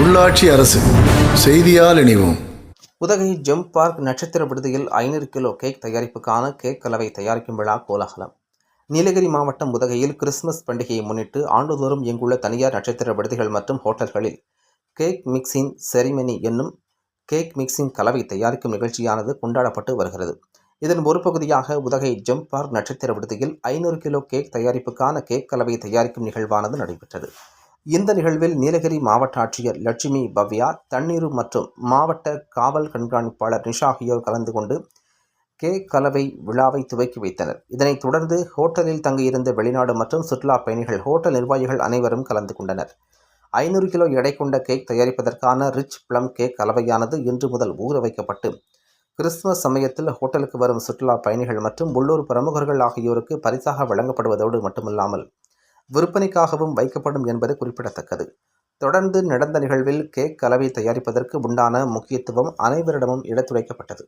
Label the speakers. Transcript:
Speaker 1: உள்ளாட்சி அரசு செய்தியால் இணைவோம்.
Speaker 2: உதகை ஜெம் பார்க் நட்சத்திர விடுதியில் ஐநூறு கிலோ கேக் தயாரிப்புக்கான கேக் கலவை தயாரிக்கும் விழா கோலாகலம். நீலகிரி மாவட்டம் உதகையில் கிறிஸ்துமஸ் பண்டிகையை முன்னிட்டு ஆண்டுதோறும் இங்குள்ள தனியார் நட்சத்திர விடுதிகள் மற்றும் ஹோட்டல்களில் கேக் மிக்சிங் செரிமனி என்னும் கேக் மிக்சிங் கலவை தயாரிக்கும் நிகழ்ச்சியானது கொண்டாடப்பட்டு வருகிறது. இதன் ஒரு பகுதியாக உதகை ஜெம் பார்க் நட்சத்திர விடுதியில் ஐநூறு கிலோ கேக் தயாரிப்புக்கான கேக் கலவை தயாரிக்கும் நிகழ்வானது நடைபெற்றது. இந்த நிகழ்வில் நீலகிரி மாவட்ட ஆட்சியர் லட்சுமி பவ்யா தண்ணீரு மற்றும் மாவட்ட காவல் கண்காணிப்பாளர் நிஷா ஆகியோர் கலந்து கொண்டு கேக் கலவை விழாவை துவக்கி வைத்தனர். இதனைத் தொடர்ந்து ஹோட்டலில் தங்கியிருந்த வெளிநாடு மற்றும் சுற்றுலா பயணிகள் ஹோட்டல் நிர்வாகிகள் அனைவரும் கலந்து கொண்டனர். ஐநூறு கிலோ எடை கொண்ட கேக் தயாரிப்பதற்கான ரிச் ப்ளம் கேக் கலவையானது இன்று முதல் ஊற வைக்கப்பட்டு கிறிஸ்துமஸ் சமயத்தில் ஹோட்டலுக்கு வரும் சுற்றுலா பயணிகள் மற்றும் உள்ளூர் பிரமுகர்கள் ஆகியோருக்கு பரிசாக வழங்கப்படுவதோடு மட்டுமில்லாமல் விற்பனைக்காகவும் வைக்கப்படும் என்பது குறிப்பிடத்தக்கது. தொடர்ந்து நடந்த நிகழ்வில் கேக் கலவை தயாரிப்பதற்கு உண்டான முக்கியத்துவம் அனைவரிடமும் எடுத்துரைக்கப்பட்டது.